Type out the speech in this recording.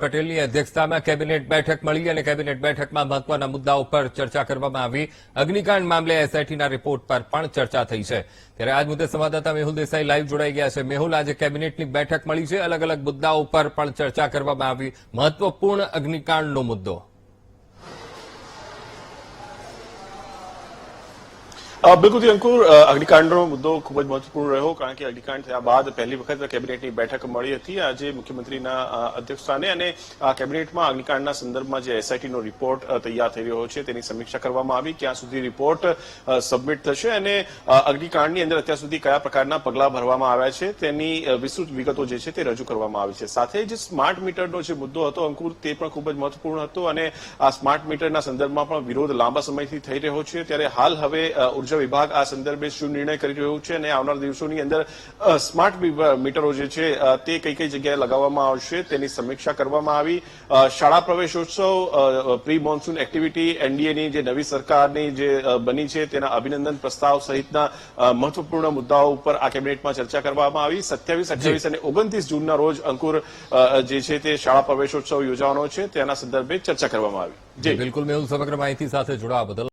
પટેલની અધ્યક્ષતામાં કેબિનેટ બેઠક મળી અને કેબિનેટ બેઠકમાં મહત્વના મુદ્દાઓ પર ચર્ચા કરવામાં આવી. અગ્નિકાંડ મામલે એસઆઈટીના રિપોર્ટ પર પણ ચર્ચા થઈ છે. ત્યારે આજ મુદ્દે સંવાદદાતા મેહુલ દેસાઈ લાઈવ જોડાઈ ગયા છે. મેહુલ, આજે કેબિનેટની બેઠક મળી છે. અલગ અલગ મુદ્દાઓ પર પણ ચર્ચા કરવામાં આવી. મહત્વપૂર્ણ અગ્નિકાંડનો મુદ્દો. બિલકુલથી અંકુર અગ્નિકાંડનો મુદ્દો ખૂબ જ મહત્વપૂર્ણ રહ્યો, કારણ કે અગ્નિકાંડ થયા બાદ પહેલી વખત કેબિનેટની બેઠક મળી હતી. આજે મુખ્યમંત્રીના અધ્યક્ષસ્થાને અને કેબિનેટમાં અગ્નિકાંડના સંદર્ભમાં જે એસઆઈટીનો રિપોર્ટ તૈયાર થઈ રહ્યો છે, તેની સમીક્ષા કરવામાં આવી. ક્યાં સુધી રિપોર્ટ સબમિટ થશે અને અગ્નિકાંડની અંદર અત્યાર સુધી કયા પ્રકારના પગલાં ભરવામાં આવ્યા છે, તેની વિસ્તૃત વિગતો જે છે તે રજૂ કરવામાં આવી છે. સાથે જે સ્માર્ટ મીટરનો જે મુદ્દો હતો, અંકુર, તે પણ ખૂબ જ મહત્વપૂર્ણ હતો અને આ સ્માર્ટ મીટરના સંદર્ભમાં પણ વિરોધ લાંબા સમયથી થઈ રહ્યો છે. ત્યારે હાલ હવે ઊર્જા વિભાગ આ સંદર્ભે શું નિર્ણય કરી રહ્યું છે અને આવનાર દિવસોની અંદર સ્માર્ટ મીટરો જે છે તે કઈ કઈ જગ્યાએ લગાવવામાં આવશે તેની સમીક્ષા કરવામાં આવી. શાળા પ્રવેશોત્સવ પ્રી મોન્સૂન એક્ટિવિટી એનડીએની જે નવી સરકારની જે બની છે તેના અભિનંદન પ્રસ્તાવ સહિતના મહત્વપૂર્ણ મુદ્દાઓ ઉપર આ કેબિનેટમાં ચર્ચા કરવામાં આવી. સત્યાવીસ અઠ્યાવીસ અને ઓગણત્રીસ જૂનના રોજ અંકુર જે છે તે શાળા પ્રવેશોત્સવ યોજવાનો છે. તેના સંદર્ભે ચર્ચા કરવામાં આવી. જી. બિલકુલ. મેહુલ સમગ્ર માહિતી સાથે જોડાવા બદલ